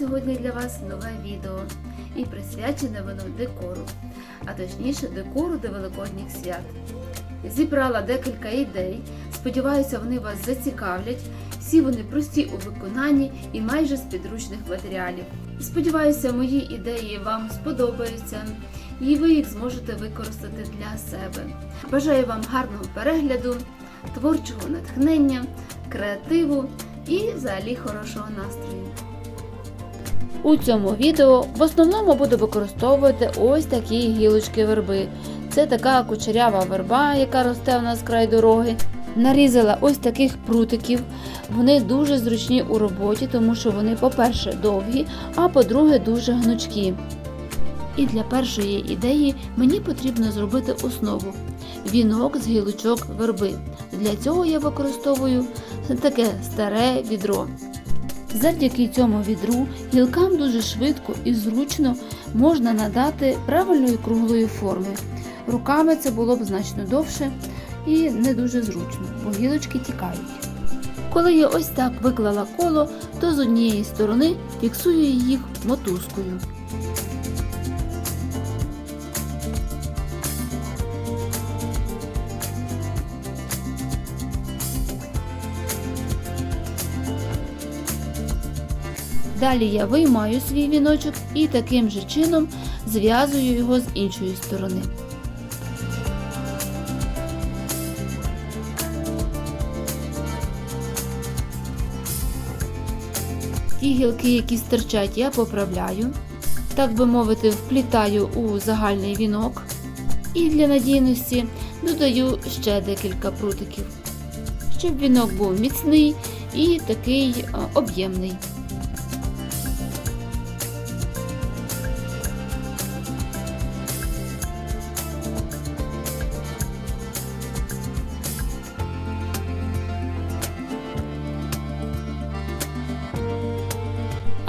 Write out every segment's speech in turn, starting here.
сьогодні для вас нове відео і присвячене воно декору, а точніше декору до Великодніх свят. Зібрала декілька ідей, сподіваюся, вони вас зацікавлять. Всі вони прості у виконанні і майже з підручних матеріалів. Сподіваюся, мої ідеї вам сподобаються і ви їх зможете використати для себе. Бажаю вам гарного перегляду, творчого натхнення, креативу і взагалі хорошого настрою. У цьому відео в основному буду використовувати ось такі гілочки верби. Це така кучерява верба, яка росте у нас край дороги. Нарізала ось таких прутиків. Вони дуже зручні у роботі, тому що вони, по-перше, довгі, а по-друге, дуже гнучкі. І для першої ідеї мені потрібно зробити основу вінок з гілочок верби. Для цього я використовую таке старе відро. Завдяки цьому відру гілкам дуже швидко і зручно можна надати правильної круглої форми. Руками це було б значно довше і не дуже зручно, бо гілочки тікають. Коли я ось так виклала коло, то з однієї сторони фіксую їх мотузкою. Далі я виймаю свій віночок і таким же чином зв'язую його з іншої сторони. Ті гілки, які стирчать, я поправляю, так би мовити, вплітаю у загальний вінок. І для надійності додаю ще декілька прутиків, щоб вінок був міцний і такий об'ємний.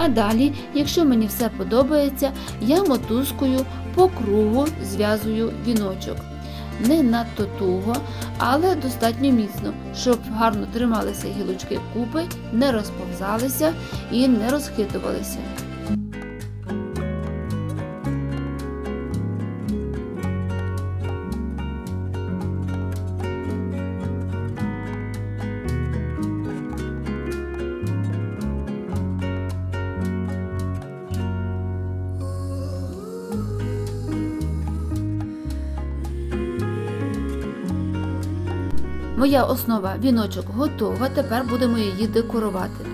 А далі, якщо мені все подобається, я мотузкою по кругу зв'язую віночок. Не надто туго, але достатньо міцно, щоб гарно трималися гілочки купи, не розповзалися і не розхитувалися. Моя основа віночок готова, тепер будемо її декорувати.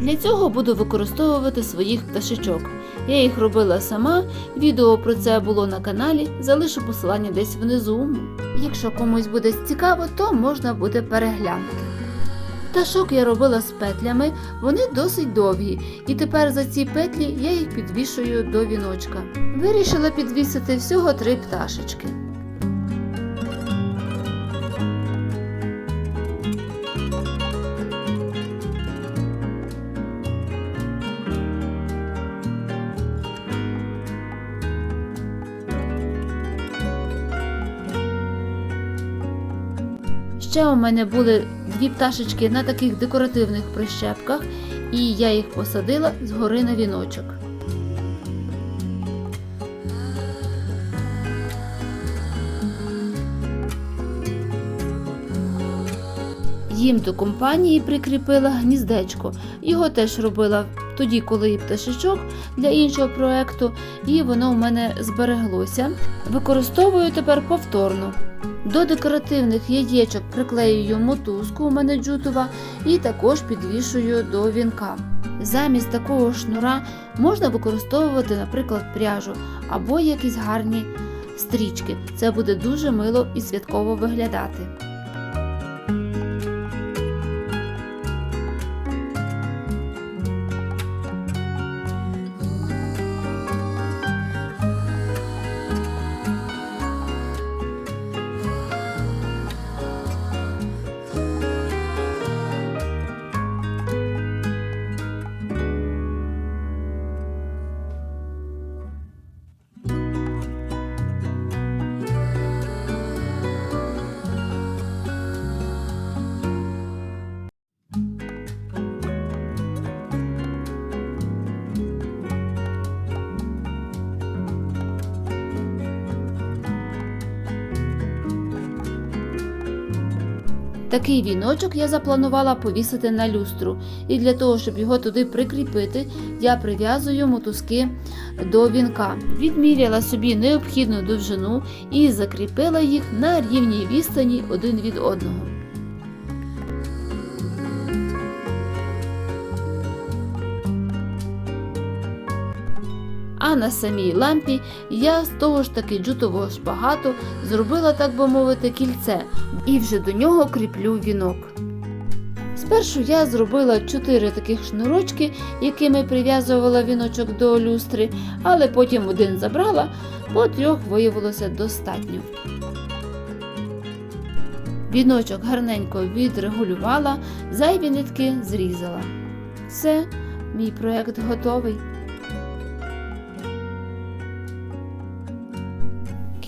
Для цього буду використовувати своїх пташечок. Я їх робила сама, відео про це було на каналі, залишу посилання десь внизу. Якщо комусь буде цікаво, то можна буде переглянути. Пташок я робила з петлями, вони досить довгі, і тепер за ці петлі я їх підвішую до віночка. Вирішила підвісити всього три пташечки. Ще у мене були дві пташечки на таких декоративних прищепках, і я їх посадила згори на віночок. Їм до компанії прикріпила гніздечко. Його теж робила тоді, коли пташечок для іншого проекту, і воно в мене збереглося. Використовую тепер повторно. До декоративних яєчок приклеюю мотузку у мене джутова і також підвішую до вінка. Замість такого шнура можна використовувати, наприклад, пряжу або якісь гарні стрічки. Це буде дуже мило і святково виглядати. Такий віночок я запланувала повісити на люстру, і для того, щоб його туди прикріпити, я прив'язую мотузки до вінка. Відміряла собі необхідну довжину і закріпила їх на рівній відстані один від одного. А на самій лампі я з того ж таки джутового шпагату зробила, так би мовити, кільце і вже до нього кріплю вінок. Спершу я зробила чотири таких шнурочки, якими прив'язувала віночок до люстри, але потім один забрала, бо трьох виявилося достатньо. Віночок гарненько відрегулювала, зайві нитки зрізала. Все, мій проект готовий.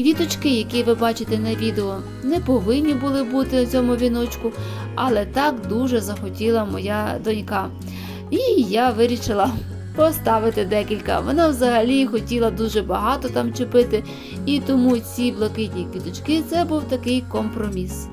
Квіточки, які ви бачите на відео, не повинні були бути у цьому віночку, але так дуже захотіла моя донька. І я вирішила поставити декілька. Вона взагалі хотіла дуже багато там чепити, і тому ці блакитні квіточки це був такий компроміс.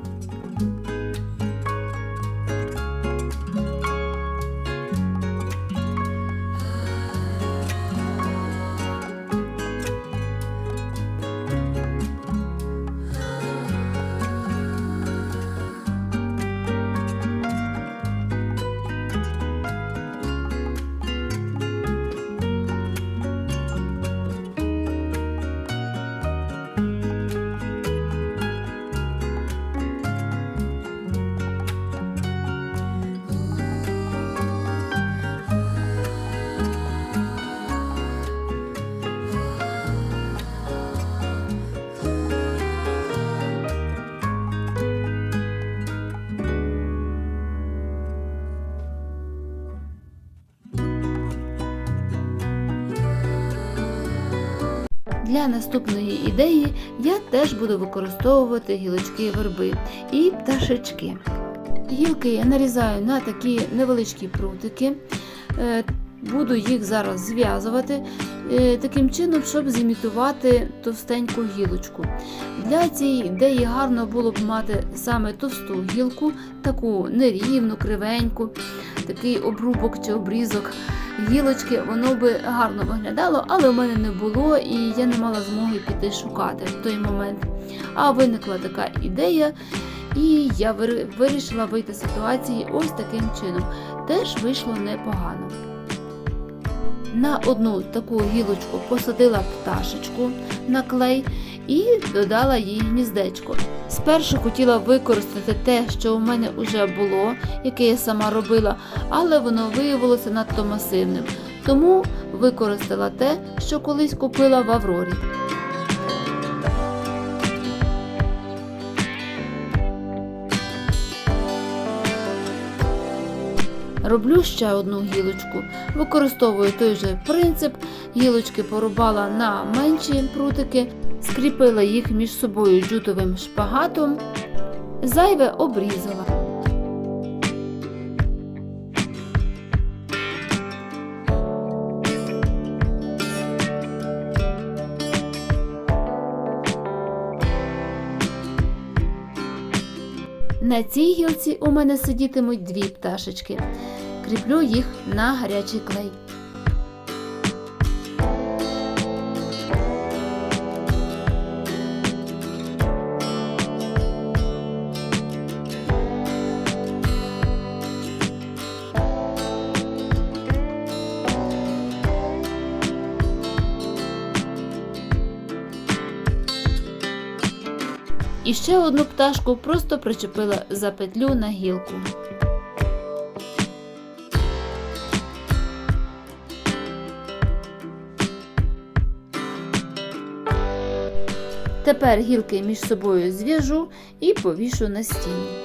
Для наступної ідеї я теж буду використовувати гілочки верби і пташечки. Гілки я нарізаю на такі невеличкі прутики. Е, Буду їх зараз зв'язувати е, таким чином, щоб зімітувати товстеньку гілочку. Для цієї ідеї гарно було б мати саме товсту гілку, таку нерівну, кривеньку, такий обрубок чи обрізок гілочки, воно би гарно виглядало, але в мене не було і я не мала змоги піти шукати в той момент. А виникла така ідея, і я вирішила вийти з ситуації ось таким чином. Теж вийшло непогано. На одну таку гілочку посадила пташечку на клей і додала їй гніздечко. Спершу хотіла використати те, що у мене вже було, яке я сама робила, але воно виявилося надто масивним. Тому використала те, що колись купила в Аврорі. Роблю ще одну гілочку. Використовую той же принцип. Гілочки порубала на менші прутики, скріпила їх між собою джутовим шпагатом, зайве обрізала. На цій гілці у мене сидітимуть дві пташечки. Кріплю їх на гарячий клей. І ще одну пташку просто причепила за петлю на гілку. Тепер гілки між собою зв'яжу і повішу на стіну.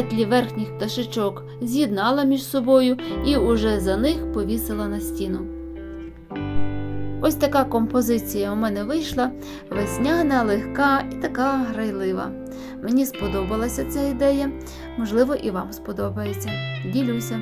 Петлі верхніх пташечок з'єднала між собою і уже за них повісила на стіну. Ось така композиція у мене вийшла весняна, легка і така грайлива. Мені сподобалася ця ідея, можливо, і вам сподобається. Ділюся.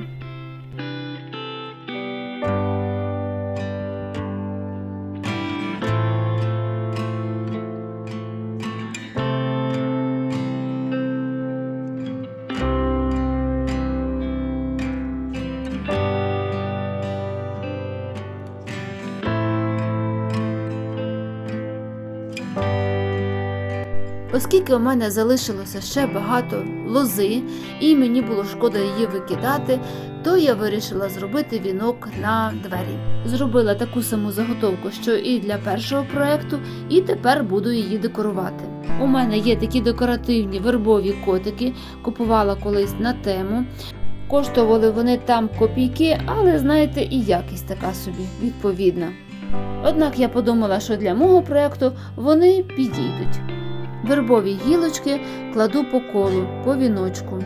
Оскільки у мене залишилося ще багато лози, і мені було шкода її викидати, то я вирішила зробити вінок на двері. Зробила таку саму заготовку, що і для першого проекту, і тепер буду її декорувати. У мене є такі декоративні вербові котики, купувала колись на тему. Коштували вони там копійки, але знаєте, і якість така собі відповідна. Однак я подумала, що для мого проекту вони підійдуть. Вербові гілочки кладу по колу, по віночку.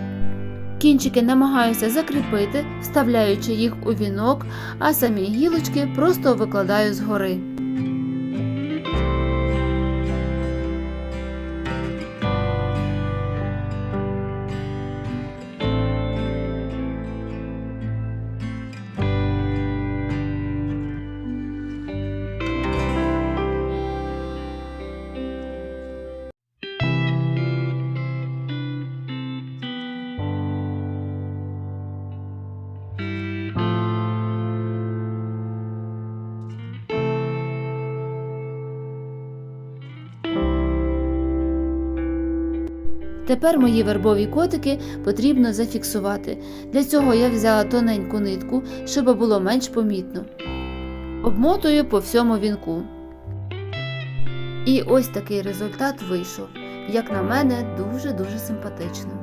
Кінчики намагаюся закріпити, вставляючи їх у вінок, а самі гілочки просто викладаю згори. Тепер мої вербові котики потрібно зафіксувати. Для цього я взяла тоненьку нитку, щоб було менш помітно. Обмотую по всьому вінку. І ось такий результат вийшов. Як на мене, дуже-дуже симпатично.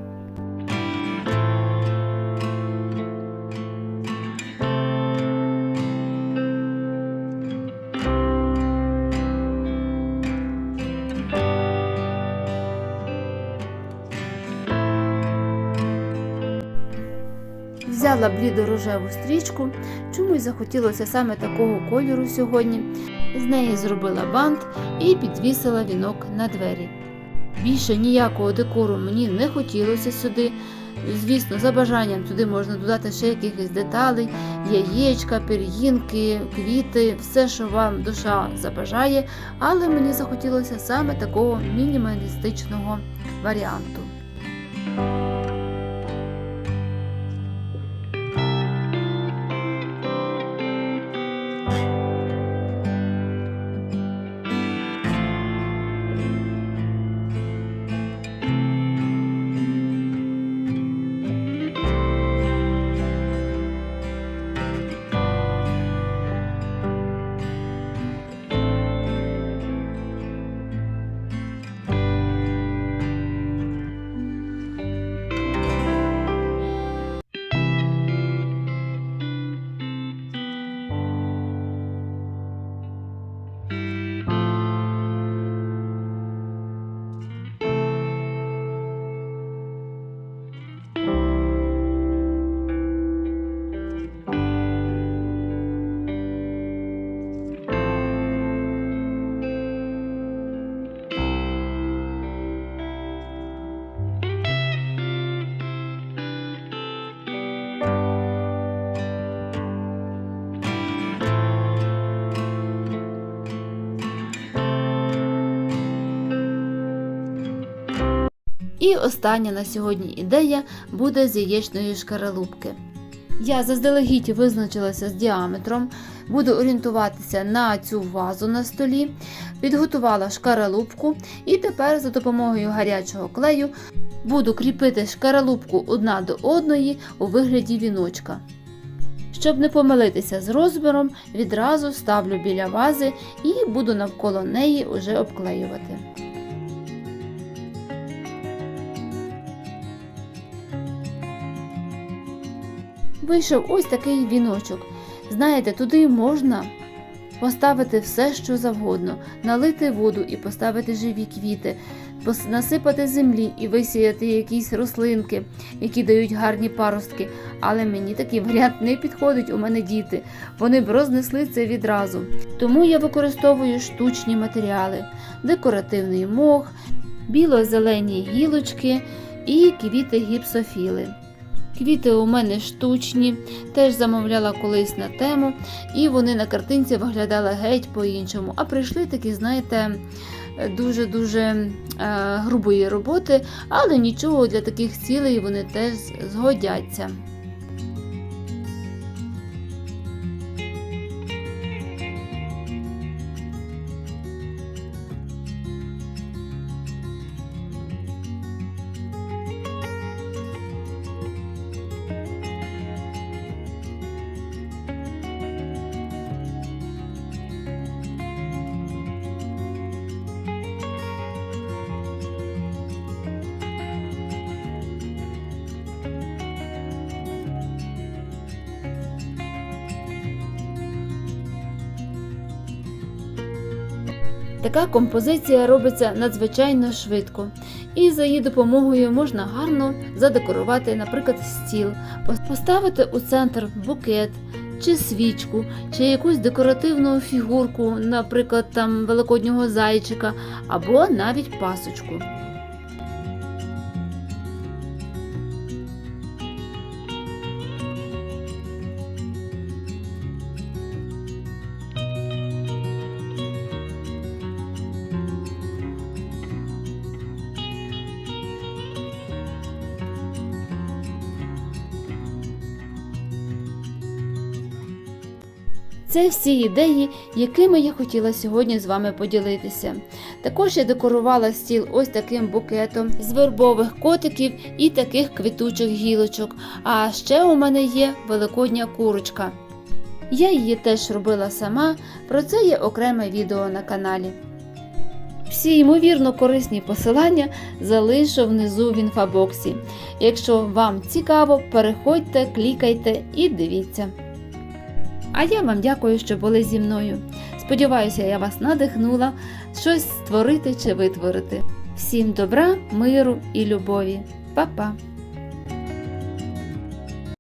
Взяла блідо-рожеву стрічку, чомусь захотілося саме такого кольору сьогодні. З неї зробила бант і підвісила вінок на двері. Більше ніякого декору мені не хотілося сюди. Звісно, за бажанням туди можна додати ще якихось деталей, яєчка, пір'їнки, квіти, все, що вам душа забажає, але мені захотілося саме такого мінімалістичного варіанту. І остання на сьогодні ідея буде з яєчної шкаралупки. Я заздалегідь визначилася з діаметром, буду орієнтуватися на цю вазу на столі, підготувала шкаралупку і тепер за допомогою гарячого клею буду кріпити шкаралупку одна до одної у вигляді віночка. Щоб не помилитися з розміром, відразу ставлю біля вази і буду навколо неї уже обклеювати. Вийшов ось такий віночок. Знаєте, туди можна поставити все, що завгодно, налити воду і поставити живі квіти. насипати землі і висіяти якісь рослинки, які дають гарні паростки. Але мені такий варіант не підходить. У мене діти. Вони б рознесли це відразу. Тому я використовую штучні матеріали: декоративний мох, біло-зелені гілочки і квіти гіпсофіли. Квіти у мене штучні, теж замовляла колись на тему, і вони на картинці виглядали геть по-іншому. А прийшли такі, знаєте, дуже-дуже е, грубої роботи, але нічого для таких цілей вони теж згодяться. Така композиція робиться надзвичайно швидко, і за її допомогою можна гарно задекорувати, наприклад, стіл, поставити у центр букет чи свічку, чи якусь декоративну фігурку, наприклад, там великоднього зайчика, або навіть пасочку. Це всі ідеї, якими я хотіла сьогодні з вами поділитися. Також я декорувала стіл ось таким букетом з вербових котиків і таких квітучих гілочок. А ще у мене є великодня курочка. Я її теж робила сама, про це є окреме відео на каналі. Всі ймовірно корисні посилання залишу внизу в інфобоксі. Якщо вам цікаво, переходьте, клікайте і дивіться. А я вам дякую, що були зі мною. Сподіваюся, я вас надихнула щось створити чи витворити. Всім добра, миру і любові. Па-па!